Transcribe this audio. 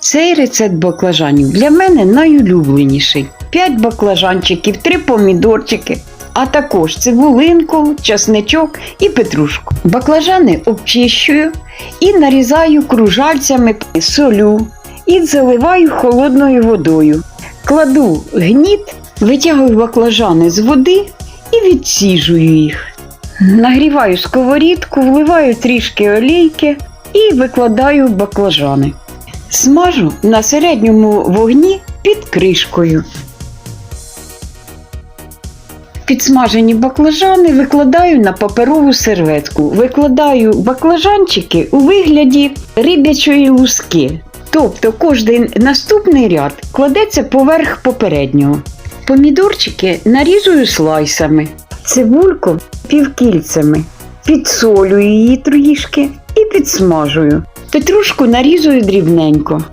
Цей рецепт баклажанів для мене найулюбленіший. 5 баклажанчиків, 3 помідорчики, а також цибулинку, часничок і петрушку. Баклажани обчищую і нарізаю кружальцями, солю і заливаю холодною водою. Кладу гніт, витягую баклажани з води і відсіжую їх. Нагріваю сковорідку, вливаю трішки олійки і викладаю баклажани. Смажу на середньому вогні під кришкою. Підсмажені баклажани викладаю на паперову серветку. Викладаю баклажанчики у вигляді риб'ячої луски. Тобто кожен наступний ряд кладеться поверх попереднього. Помідорчики нарізую слайсами, цибульку півкільцями, підсолюю її трішки підсмажую. Петрушку нарізую дрібненько.